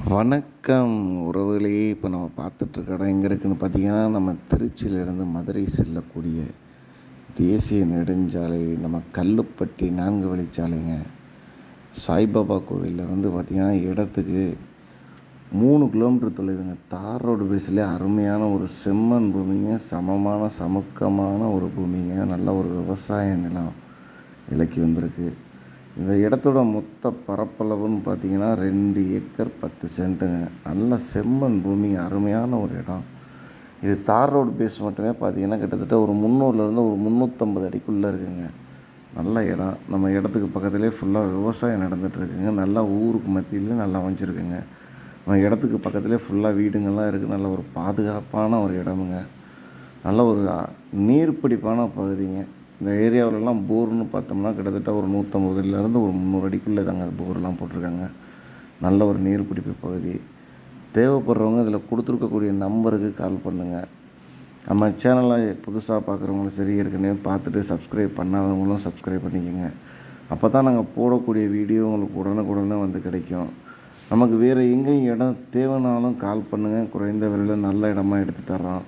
வணக்கம் உறவுகளே. இப்போ நம்ம பார்த்துட்ருக்க இடம் எங்கே இருக்குதுன்னு பார்த்தீங்கன்னா நம்ம திருச்சியிலேருந்து மதுரை செல்லக்கூடிய தேசிய நெடுஞ்சாலை நம்ம கல்லுப்பட்டி நான்கு வழிச்சாலைங்க. சாய்பாபா கோவிலேருந்து பார்த்திங்கன்னா இடத்துக்கு மூணு கிலோமீட்டர் தொலைவுங்க. தார் ரோடு பேஸில் அருமையான ஒரு செம்மண் பூமிங்க. சமமான சமுக்கமான ஒரு பூமிங்க. நல்ல ஒரு விவசாய நிலம் விலைக்கு வந்திருக்கு. இந்த இடத்தோட மொத்த பரப்பளவுன்னு பார்த்தீங்கன்னா ரெண்டு ஏக்கர் பத்து சென்ட்டுங்க. நல்ல செம்மண் பூமி அருமையான ஒரு இடம். இது தார் ரோடு பேஸ் மட்டுமே பார்த்தீங்கன்னா கிட்டத்தட்ட ஒரு முந்நூறுலேருந்து ஒரு முந்நூற்றம்பது அடிக்குள்ளே இருக்குங்க. நல்ல இடம். நம்ம இடத்துக்கு பக்கத்துலேயே ஃபுல்லாக விவசாயம் நடந்துகிட்ருக்குங்க நல்லா ஊருக்கு மத்தியிலையும் நல்லா அமைஞ்சிருக்குங்க. நம்ம இடத்துக்கு பக்கத்துலேயே ஃபுல்லாக வீடுங்கள்லாம் இருக்குது நல்ல ஒரு பாதுகாப்பான ஒரு இடமுங்க. நல்ல ஒரு நீர்ப்பிடிப்பான பகுதிங்க. இந்த ஏரியாவிலலாம் போர்னு பார்த்தோம்னா கிட்டத்தட்ட ஒரு நூற்றம்பதுலேருந்து ஒரு முந்நூறு அடிக்குள்ளே தாங்க போர்லாம் போட்டிருக்காங்க. நல்ல ஒரு நீர்ப்பிடிப்பு பகுதி. தேவைப்படுறவங்க இதில் கொடுத்துருக்கக்கூடிய நம்பருக்கு கால் பண்ணுங்கள் நம்ம சேனலை புதுசாக பார்க்குறவங்களும் சரி ஏற்கனவே பார்த்துட்டு சப்ஸ்கிரைப் பண்ணாதவங்களும் சப்ஸ்கிரைப் பண்ணிக்கோங்க. அப்போ தான் நாங்கள் போடக்கூடிய வீடியோ உங்களுக்கு உடனுக்குடனே வந்து கிடைக்கும். நமக்கு வேறு எங்கேயும் இடம் தேவைனாலும் கால் பண்ணுங்கள் குறைந்த விலையில் நல்ல இடமா எடுத்து தர்றோம்.